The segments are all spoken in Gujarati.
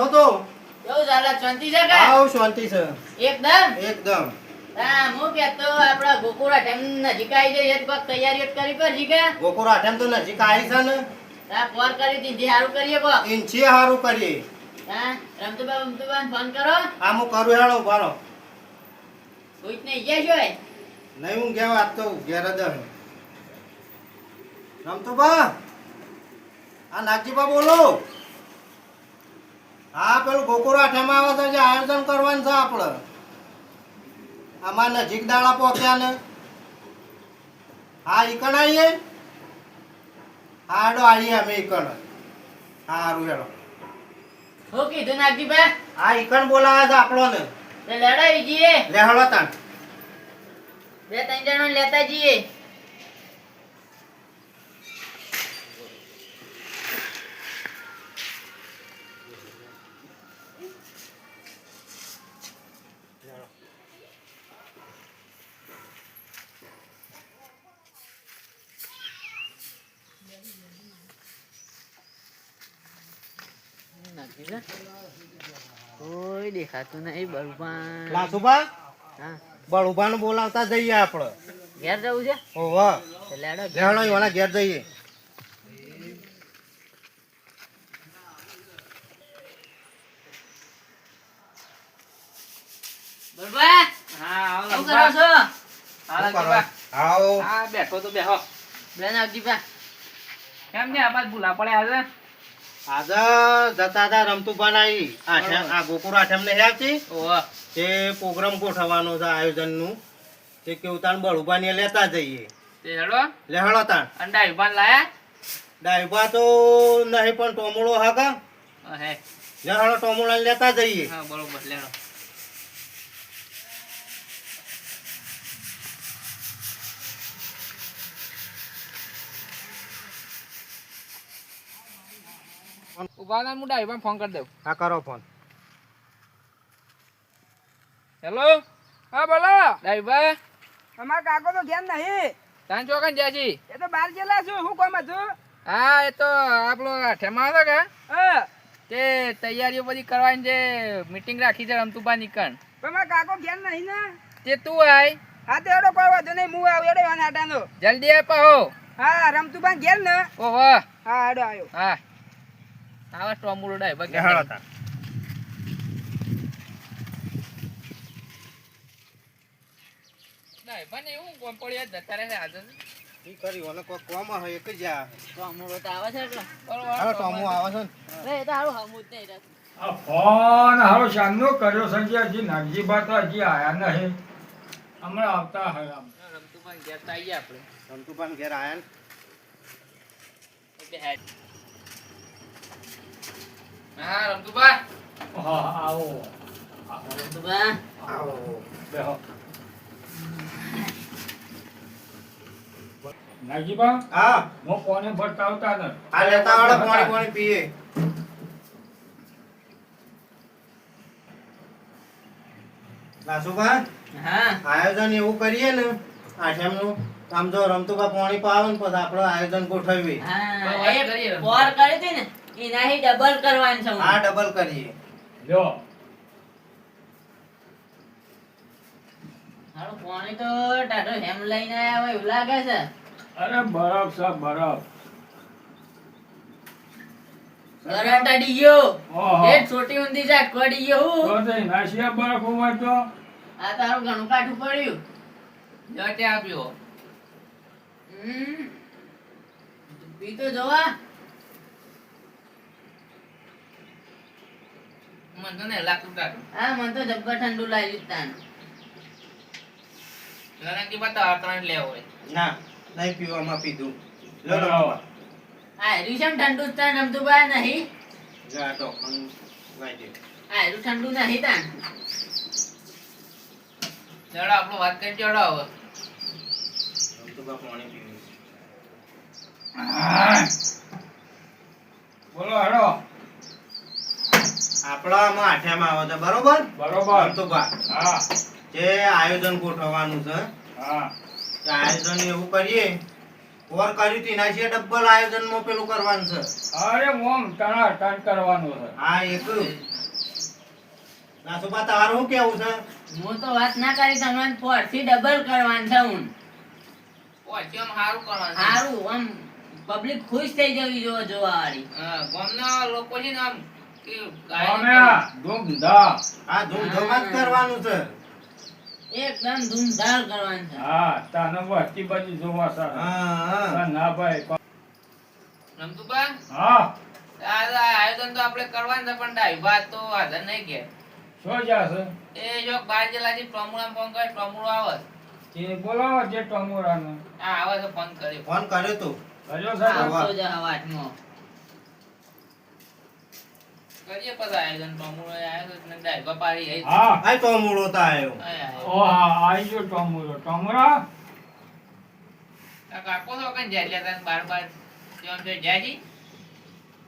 બેઠો તો. કેવું ચાલે? શાંતિ છે કે? આવ શાંતિ છે. એકદમ? એકદમ. હા હું કેતો આપડા ગોકુરા ટાઈમ નજીક આવી જાય એક વખત તૈયારી કરી પર જીગા ગોકુરા આઠમ તો નજીક આવી છે ને. હા ફોન કરી દીધી. હારું કરીએ કો ઇંચી હારું કરીએ. હા રમતુબા રમતુબા ફોન કરો. હા હું કરું. હેડો ભારો કોઈ ને ગયા છો નહીં હું ગયા આજ તો ઘેર જ હે. રમતો બા આ નાગજીબા બોલો. હા પેલું ગોકુળ આઠમ આવે છે જે આયોજન કરવાનું છે આપણે. આમાં નજીક દાડા પહોંચ્યા ને. હા ઈકણ આવીએ? હેડો આવીએ અમે ઈકણ. હારું હેડો. હું કીધું નાગજીબા હા ઈકણ બોલાવે છે આપણો ને. તે લડાઈ જઈએ. લેહડો તાણ. બે ત્રણ જણા લેતા જઈએ. દેખાતું નહીં હા. બળુભાને બોલાવતા જઈએ આપણે. ઘેર જવું છે? ઓવા તો લેડો લે ઘેર જઈએ. બળવા હા આવો શું કરો છો? હા, શું કરો? લંબા. આવો. હા બેઠો તો બેહો. બેન આવજીબા કેમ ને આ બાજ ભૂલા પડ્યા છે? આજે જતા હતા રમતુભાન આવી આઠમ આ ગોકુળ આઠમ ને આવતી. ઓહો. તે પ્રોગ્રામ ગોઠવવાનો છે આયોજનનું તે કેવું તાણ બળુભાને લેતા જઈએ. તે હેડો. લે હળો તાણ. અને વિભાન લાયા? ડાઈભા તો નહીં પણ ટોમળો હા કા હે લે હળો લેતા જઈએ. હા બરોબર લેડો ઊભા હું ડાઈવર ફોન કરી દઉં હા કરો ફોન હેલો હા બોલો. ડાઈવર અમાર કાકો તો ધ્યાન નહીં. તાન ચોકન જાજી એ તો બહાર ગયેલા છું હું કોમ છું હા એ તો આપણો ઠેમા હતો કે? હા. તે તૈયારીઓ બધી કરવાની છે મીટિંગ રાખી છે રમતુબા નીકળ પણ મારા કાકો ધ્યાન નહીં ને. તે તું આય. હા તે એડો કોઈ વાંધો નહીં હું આવું એડો વાના આટાનો જલ્દી આપ હો હા રમતુભાઈ ગેલ ને. ઓહો. હા એડો આવ્યો હા. આવા ટોમુડો ડાય લે હાલો તા ડાય બને હું કોમ પડ્યા જતા રહે આજ. ઈ કરી ઓલે કો કોમ હે એક જ આ. ટોમુડો તો આવે છે એટલે. હાલો ટોમુ આવે છે ને. એ તો હાલો હમું નઈ આ ફોન શાનનો કર્યો તો હજી આયા નહીં. હમણાં આવતા હોય આમ. રમતુબા ઘેર તો આવીએ આપણે. રમતુભાન ઘેર આયા ને? હા રમતુબા હા આવો. રમતુબા આવો. બેહો. નાગજીબા હા. હું કોને ભટકાવતા ને આ લેતા વાળો પાણી પાણી પીએ. લાસુભા હા. આયોજન એવું કરીએ ને આઠમનું આમ જો રમતુભા પાણી પાવે ને પછી આપણે આયોજન ગોઠવીએ. હા પોર કરી ને એનાથી ડબલ કરવાનું છે હા. ડબલ કરીએ. જો હાલો પાણી તો ટાટો હેમ લઈને આયા હોય એવું લાગે છે? અરે બરફ સાહેબ બરફ. એ છોટી ઊંધી જાત કોડી ગયો હું. તો બરફ હોય તો. આ તારું ઘણું કાઠું પડ્યું. જટે આપ્યો. હમ. પી તો જોવા. મને તો ને કાઢું. હા મન તો જબ્બર ઠંડુ લાગ્યું તાન રણકી બતાવ ત્રણ લેવો હોય. ના નહીં પીવામાં પીધું. લો લો. હા ને ઠંડુ તાન રમતું બા નહીં. જા દે. આ હેર્યું ઠંડુ નહીં તાન ચડો આપણો વાત કરી ચડો હવે. રમતુભા પાણી પીવું બોલો હેડો. આપણા આમાં આઠિયામાં આવે છે બરોબર? બરોબર. રમતુભા હા. જે આયોજન ગોઠવવાનું છે. હા. તે આયોજન એવું કરીએ. ઓર કર્યું તેના છે ડબલ આયોજનમાં પેલું કરવાનું છે. અરે મોમ ટણા ટણ કરવાનું છે. હા એક નાસુબા તારું શું કેવું છે? હું તો વાત ના કરી તમને ફોરથી ડબલ કરવાનું છે હું. પછી આમ સારું કરવાનું છે. સારું આમ પબ્લિક ખુશ થઈ જવી જો જોવા વાળી હા, ગામના લોકો છે ને આમ કે ધૂમધામ. આ કરવાનું છે. એકદમ ધૂમધાર કરવાનું છે. હા તાને વસ્તી બધી જોવા સર હા હા ના ભાઈ રમતુબા હા. આ આ આયોજન તો આપણે કરવાનું છે પણ ડાઈભાત તો હાજર નહીં કે. શું જશે એ જો બાર પ્રમુળા ફોન કરે પ્રમુળો આવે. તે બોલાવો જે ટમોરાનો આ આવે તો ફોન કર્યો. ફોન કર્યો તું. કર્યો સર આવતો જ હવાટમાં કરીએ પછી આયોજન પ્રમુળો આવ્યો તો ડાઈ પાડી આઈ હા. આ તો તો આવ્યો આય આય. ઓ હા આઈ ગયો ટમોરો ટમોરા કાકો તો કઈ જાય લે બાર બાર જેમ છે જાજી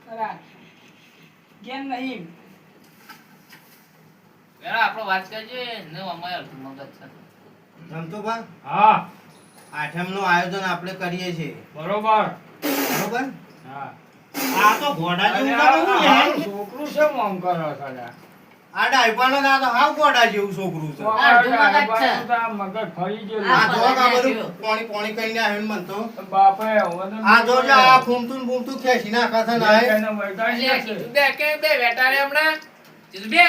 ખરા. ઘેર નહીં? પેલા આપણો વાત કરજે ને અમારે અડધું મગજ છે. રમતુબા હા. આઠમનું આયોજન આપણે કરીએ છીએ. બરોબર. બરોબર? હા. આ તો ઘોડા જેવું છોકરું છે મોમ કરો સાલા આ ડાયપાનો તો તો હાવ ઘોડા જેવું છોકરું છે. મગજ આ મગજ ફરી ગયું. આ આ જો આ બધું નાખ્યું. પોણી પોણી કરીને આવ્યું ને મન તો. બાપે આ જો જો આ ફૂમતું ને ખેંચી નાખે છે ને આ. એ. અલ્યા, કીધું બે કે બે બેટા હમણાં? બે.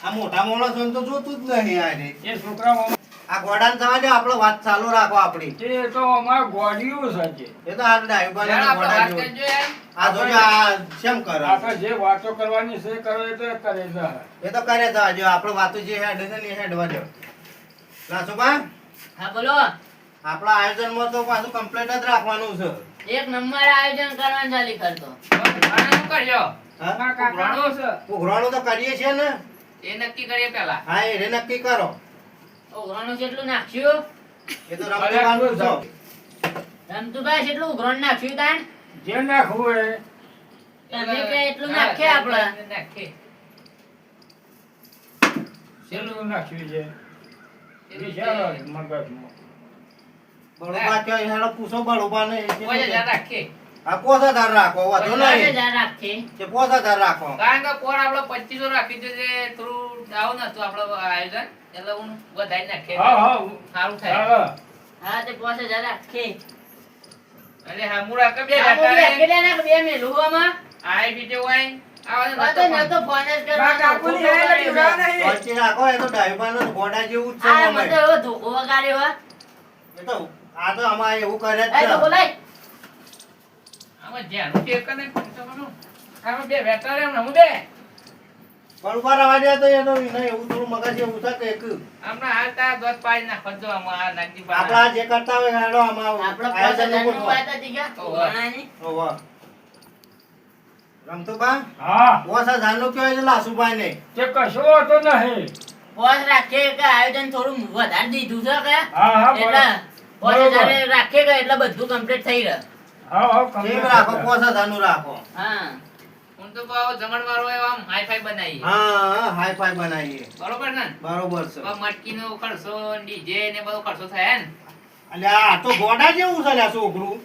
આ મોટા માણસો તો જોતું જ નહીં આ રે. એ છોકરા આ ગોડાન થવા દે આપણો વાત ચાલુ રાખો આપણી. એ તો અમાર ગોડિયું છે એ તો આ જેવું. કરજો યાર આ જો જો આ શેમ કરે? આપણે જે વાતો કરવાની છે કરો એ તો કરે છે એ તો કરે તો જો આપણો વાતો જે હેડ છે ને હેડવા દો. નાસુબા હા બોલો. આપણા આયોજનમાં તો પાછું કમ્પ્લીટ જ રાખવાનું છે. એક નંબર આયોજન કરવાનું ચાલી કરતો. શું કરજો હા? ઉઘરાણું? છે ઉઘરાણું તો કરીએ છીએ ને. એ નક્કી કરીએ પેલા હા એ રે નક્કી કરો. ઉઘરાણું કેટલું નાખ્યું? એ તો રમતવાનું છો રમતુભાઈ કેટલું ઉઘરાણ નાખ્યું તાણ? જે નાખવું એ. તમે કે એટલું નાખીએ આપણે. નાખીએ. છેલ્લું નાખ્યું છે. એ ચાલો મગજમાં. બળુબા કે હેડો પૂછો બળુબા ને કોઈ આ પોસા રાખો વાંધો નહીં. હજાર કે પોસા રાખો. કારણ કે પોર આપણે પચીસો રાખી દેજે છે થોડું ડાઉન હતું આપણો આયોજન. એટલે હું વધારી નાખે હા હા સારું થાય. હા હા. તે પાંચ હજાર રાખીએ. અરે હા મુરા આકે બે આ મોટી બેટા અકેલે ના બે મે આમાં આઈ બીજે હોય આવા રાખો બે વેટા રે હું બે. બળુબા રવા દે તો એ તો એવું થોડું મગજ એવું છે કે એક. હમણાં હાલ દોત પાડી નાખો જો આમાં આ નાગજી બા. આપણા જે કરતા હોય હેડો આમાં આપણો આયોજન ઓહો. રમતુબા હા. લાસુભાઈ ને કશો નહીં. કે થોડું વધારે દીધું છે કે? હા હા એટલે કે એટલે બધું કમ્પ્લીટ થઈ રહે? હા હા કેમ રાખો? હતા. પોસ રાખો. હું. તો કહું જમણવાર હોય આમ હાઈ-ફાઈ બનાવીએ. હા હાઈ બનાવીએ બરોબર ને? બરોબર છે. ખર્ચો ડીજે ને બધો ખર્ચો થાય ને? અલ્યા આ તો ગોડા જેવું છે લ્યા છોકરું.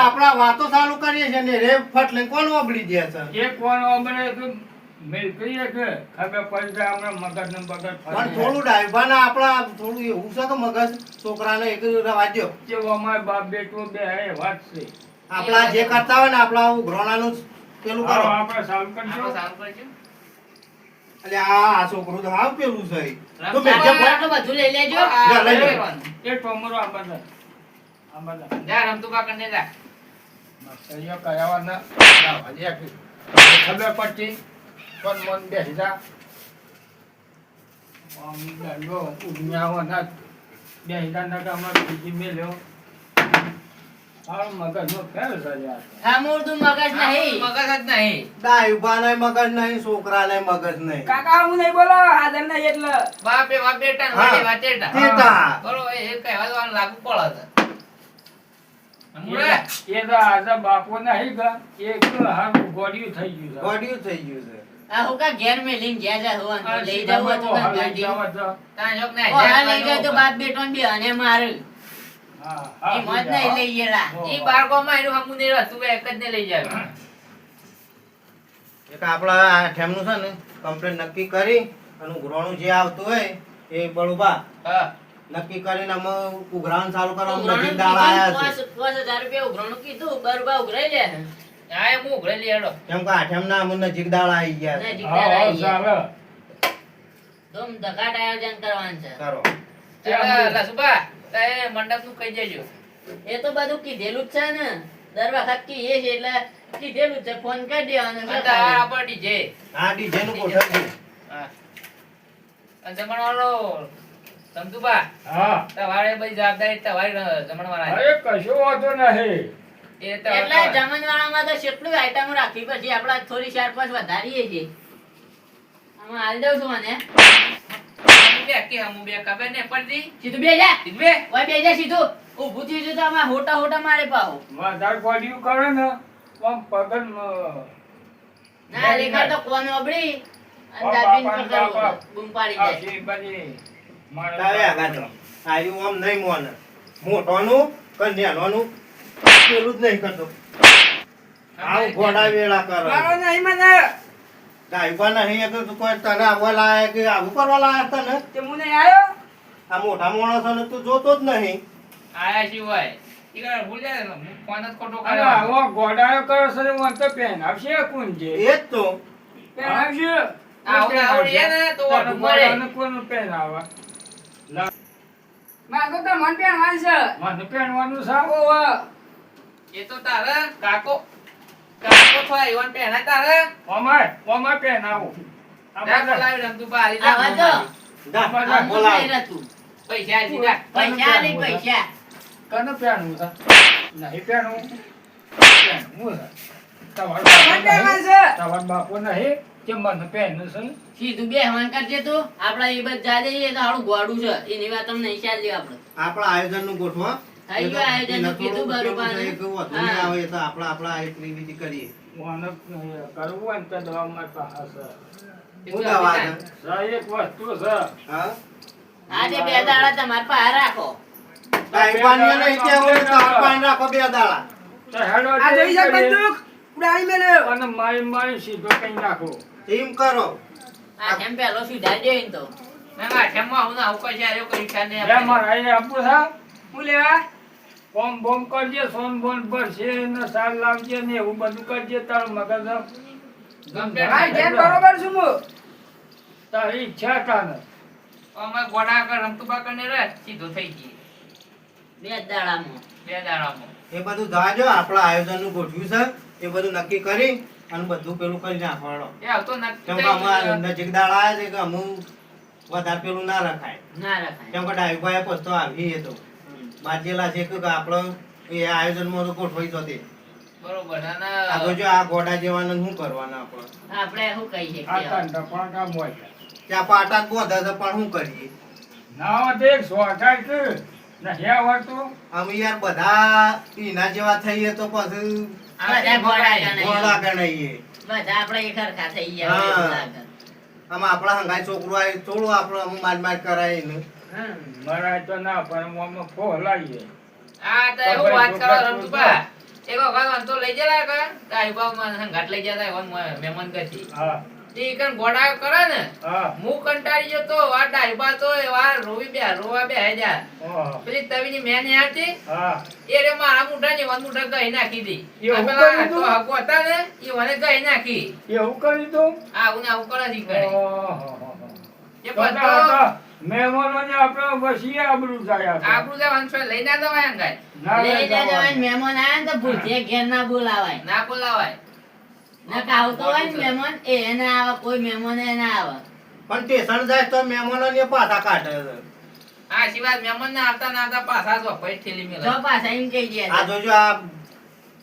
આપણા વાતો ચાલુ કરીએ ને ફટ લઈને કોણ છે? ખબર પડી જાય મગજ ને પણ થોડું ડાયભાના આપણા થોડું એવું છે કે મગજ છોકરાને એક રવા જે અમારે બાપ બેટું બે એ વાત છે. આપણા જે કરતા હોય ને આપણા જ પેલું કરો. આપણે સાલ કરજો આપણો સારું કરજો. એટલે આ છોકરું તો હાવ પેલું છે. તો રમતા જે બધું લઈ લેજો. લઈ લે. એ ટોમરો આ બધા. આ બધા. જા રમતું કાકા ને જા મસ્તરીઓ કરાવવાના. લાવવા દે ખબર પડતી પણ મન બેસી જા. આમ દંડો ઉગન્યાવાના બેસી જા નકર અમારે બીજી મેલ્યો બાપે બાપ બેટા ને હા. વડે વાટેટા. તેતા. બરોબર એ કહેવા દેવાનું લાગુ પડે છે. હમણાં? એ તો આજે બાપો નહીં ગા એક હારું ગોળિયું થઈ ગયું છે. ગોડિયું થઈ ગયું છે. આ હું કા ઘેર મેલીને ગયા જા હોવાનું? લઈ જવું ગાડી. જવા જોક ને ઓ, લઈ જાય તો. બાપ બેટો બે અને મારું એ મત નહીં લઈ ગયેલા ઓહો. બાળકોમાં એનું હમું નહીં રહેતું, એક જ ને લઈ જાય એક આપણા ઠેમનું છે ને કમ્પ્લેટ નક્કી કરી અને ઉઘરાણું જે આવતું હોય એ બળુબા નક્કી કરીને અમે ઉઘરાણ ચાલુ કરવા ઉઘરાણું નજીક આયા છે. પાંચ- પાંચ હજાર રૂપિયા ઉઘરાણું કીધું બરોબર ઉઘરાઈ લે. હા એ હું ઉઘરેલી હેડો. કેમ કે આઠમના અમે નજીક દાળ આવી ગયા છે. નજીક હા હા આવી ગયા. ધૂમ ધકાટ આયોજન કરવાનું છે. કરો. ચાલો, લસુભા, તે મંડપનું કહી દેજો. એ તો બધું કીધેલું જ છે ને. દર વખત કહીએ છીએ એટલે કીધેલું છે. ફોન કરી દેવાનો અને તાર આપણ DJ. આ ડીજે. નું ગોઠવ્યું હા. અને જમણવારો સંતુભા, હા. તમારે બધી જવાબદારી તમારી જમણવાળાની. અરે કશો વાંધો નહીં. તો એટલે જમણવાળામાં તો કેટલું આઈટમ રાખી પછી આપણે થોડી ચાર પાંચ વધારીએ છીએ. આમાં હાલ દઉં છું મને. બે કે હું બે ખબર ને પડતી સીધું બે જા. સીધું બે? ઓય બે જા સીધું. ઊભું થયું છે તો હોટા હોટા મારે પાહો. વધારે પડ્યું કરે ને આમ પગન ના લેખા તો કોણ ઓબળી અને બાપા, દાબીને બાપા, પકડવું. બાપા. બૂમ પાડી જાય આખી બધી મારે તારે આગળ જો. આયુ આમ નહીં મોને. મોટોનું કે નેનોનું પેલું જ નહીં કરતો. આવું ઘોડા વેળા મારો કરે નહીં મને ગાયબા નહીં એ તો કોઈ તને આવવા લાયક કે આવું કરવા લાયક તને? તે નહીં આવ્યો આ મોટા માણસોને તું જોતો જ નહીં. આયા સિવાય. ઈ કઈ ભૂલ જાય ને, હું ફોન જ ખોટો કર્યો. આવો ગોડાયો કરે છે ને તો પેન આપશે કોણ એ જ તો. પેન આવશે આવું ને ને તો વાટું કોનું પેન આવે મારે તો મન પેન મને છે? એ તો તારે કાકો કાકો તારે? જા આવા તો. તો. પૈસા પૈસા પૈસા. કને નહીં તમારો તમારો બાપો નહીં. કે મને પહેરનું છે? સીધું બે હવાન કરજે તું. આપડા એ બધા જઈએ તો ગોડું છે. એની વાત તમને હિસાબ લ્યો આપડે આપણા આયોજનનું ગોઠવો થઈ ગયું આયોજનનું કીધું બરોબર ને? હા. આવે તો આપણે આપણા એક વિધિ કરીએ. મને કરવું ને તો દવા મારી પાસે હું દવા? જા. એક વસ્તુ છે. હા? આજે બે દાડા તમારે પાસે રાખો. ગાયબાને નહીં કહેવું કે તાર પાસે રાખો બે દાડા. તો હેડો આ જોઈ છે બંદૂક ઉડાડી મેલ્યો અને મારી મારી સીધો કઈ નાખો. એમ કરો. આ કેમ પેલો સુધારી દે તો? ના, ના, ઠેમમાં આવું ને આવું કઈ એવું કઈ ખ્યાલ નહીં મારા આઈને આપવું છે. હું બોમ બોમ કરજે સોન બોન છે ને સાર લાવજે ને એવું બધું કરજે તારું મગજ બરોબર છું હું તારી ઈચ્છા તાને અમે ગોડા આગળ રમતુભા કરીને રહે, સીધો થઈ ગઈ બે દાડામાં. બે દાડામાં. એ બધું જાજો આપણા આયોજનનું ગોઠવ્યું છે. એ બધું નક્કી કરી અને બધું પેલું કરી નાખવાનો. એ આવતો નક્કી કેમ કે અમારા નજીક દાડા આવે છે કે અમુક વધારે પેલું ના રખાય. ના રખાય. કેમ કે ડાયુભાઈ પસ્તો આવી એ તો. બાજેલા છે કે આપણો એ આયોજનમાં તો ગોઠવાઈ જતી બરોબર આ જો આ ગોડા જેવાને શું કરવાના આપણે આપણે શું કહીએ શકીએ આ હવે? તાંડા પણ કામ હોય ત્યાં પાટા ગોધા છે પણ શું કરીએ ના તો અમે યાર બધા એના જેવા થઈએ તો પછી બધા ગણાઈએ. બધા આપણે એક થઈ ગયા હા. હોય આમાં આપણા હંગાઈ છોકરો આવે થોડું આપણે માર માર કરાય ને. મરાય તો ના પણ આમાં ફોલાઈએ આ તો એવું વાત કરો રમતુભા. એક વખત વાંધો લઈ ગયેલા કે ડાયુભામાં સંગાથ લઈ ગયા તા, એવા મહેમાન ગતિ. હા. તે ઈકન ગોડા કરે ને. હા. હું કંટાળી ગયો તો આ ડાયુભા તો એવા રોવી બે રોવા બે જા. પેલી તવીની મેને આવતી. એ રે મારા મુઢા ને વન મુઠા ગઈ નાખી દી. એવું પેલા કર્યું તો હકો હતા ને એ મને ગઈ નાખી. એવું કરે છે ઘરે. ઓહો. એ બધો મહેમાનોને આપણે વસીએ આબરૂ જાય આબરૂ જાય જે લઈ ના જવાય અંગાય ના લઈ ના જજો મહેમાન આયા ને તો ભૂલથી ઘેર ના બોલાવાય. ના બોલાવાય. ના કે આવતો હોય ને મહેમાન એ એને આવે કોઈ મહેમાન એ ના આવે. પણ સ્ટેશન જાય તો મહેમાનોને પાછા કાઢે. છે આ સિવાય મહેમાન ના આવતા ના આવતા પાછા જો વપરાય ઠેલી મેલે. તો પાછા એમ કહી દે. આ જોજો આ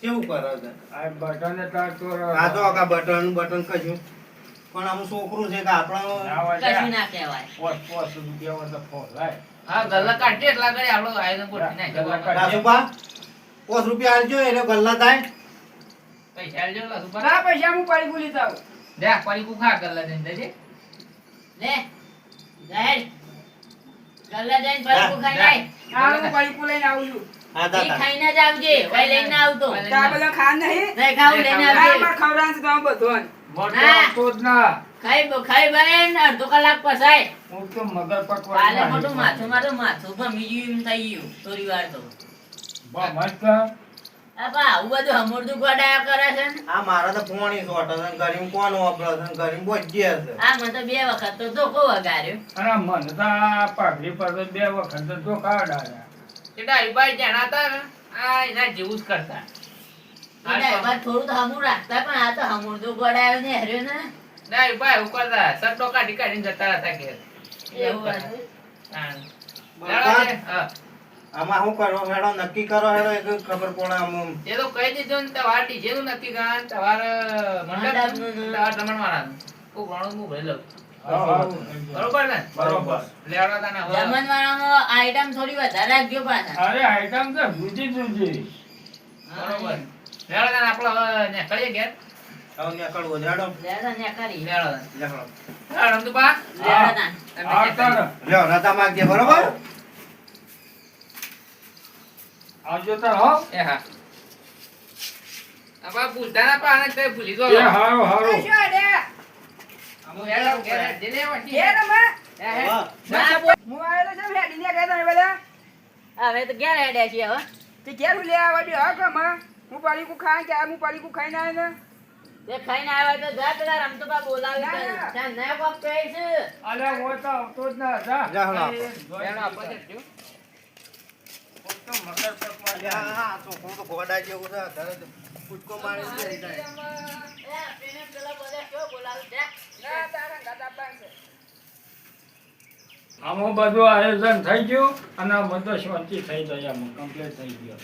કેવું કરે છે? આ બટન તો આ તો આખા બટન બટન કશું પણ આમ છોકરું છે કે આપણો કશું ના કહેવાય. પોસ પોસ રૂપિયા હોય તો ફોલાય. હા ગલ્લા કાઢીએ એટલા કરી આપણો આયોજન ગોઠવી કાઢીએ. રાસુભા પોસ રૂપિયા આલજો એટલે ગલ્લા થાય પૈસા આલજો લા ના પૈસા હું પડી તાવ દે પાડી કુ ખા ગલ્લા જઈને દેજે. લે જાહેર ગલ્લા જઈને ફરકું ખાઈ જા. આય. હા હું પડી ભૂલી લઈને આવું છું. ખાઈને જ આવજે લઈને આવતો. ખાન નહીં? ખાવું લઈને આવજે. ખવડાવ બધું બ- ખાઈ બાય ને અડધો કલાક પસાય હું તો મગર પકવા કાલે મોટું માથું મારું માથું ભમી ગયું એમ થઈ ગયું થોડી વાર તો. મસ્ત. આ પા આવું બધું હમોરદું ગોડાયા કરે છે આ મારા તો પોણી સોટ છે કોણ વાપરે છે ગરીમ બોજી હશે આ મને બે વખત તો ધોકો વગાડ્યો. અને મને તો પાઘડી પર બે વખત તો ધોકા અડાડ્યા. એ ડાયુભાઈ જ્યાં આ એના જેવું જ કરતા. એટલે થોડું તો હમું રાખતા પણ આ તો હમોરદું ગોડાયો ને હર્યો ને. ડાયુભાઈ એવું કરતા સટ્ટો કાઢી કાઢીને જતા હતા. આમાં શું કરો? હેડો નક્કી કરો હેડો એક ખબર પડે આમ. એ તો કહી દીધો ને તમારે નું નક્કી કરવાનું, તમારે મંડપનું. તમારે જમણવાળાનું. કોક ઘણું હું ભરી લઉં. હા, હા. બરોબર ને? બરોબર. લેવડા તને હવે. જમણવાળામાં આઈટમ થોડી વધારે રાખજો પાછા. અરે આઈટમ તો જુદી જુદી બરોબર. આપણે હવે નીકળીએ ઘેર હવે નીકળવું લેતા ને કરી લેવડા તને. લેખડો. લેવડા ના. તમે આ નીકળીએ. તાર લ્યો નતા માગજે બરોબર આવજો તાર હો એ હા આપણે ભૂલતા ના તો ભૂલી ગયો એ હારો હારો શું અડે? હું હેડો ઘેર જઈને વળી. ઘેર અમે? હે, હે. હા. ના, બો- હું આયેલો છું, હેડીને ગયા તમે બધા. હવે તો ક્યાં હેડ્યા છીએ હવે તે ઘેર હું લેવા આવી, હા કે કુ હું કે હું ગયા, કુ ખાઈને આયો ને. તે ખાઈને આવ્યા તો જા પેલા રમતુબા બોલાવી દે. ત્યાં ના કોક કહે છે અલે હું તો આવતો જ ના જા જા લેવડા આપો છે, જો. હું તો મગર પકવા અલ્યા, જાય. હા, તો ઘોડા જેવું છે ઘરે તો કૂદકો બેસી જાય. એ, પેને પેલા બોલે કેવો બોલાવે દે ના, તારા ગાતા બાંધ છે. આમાં બધું આયોજન થઈ ગયું અને બધો શાંતિ થઈ જાય આમાં કમ્પ્લીટ થઈ ગયો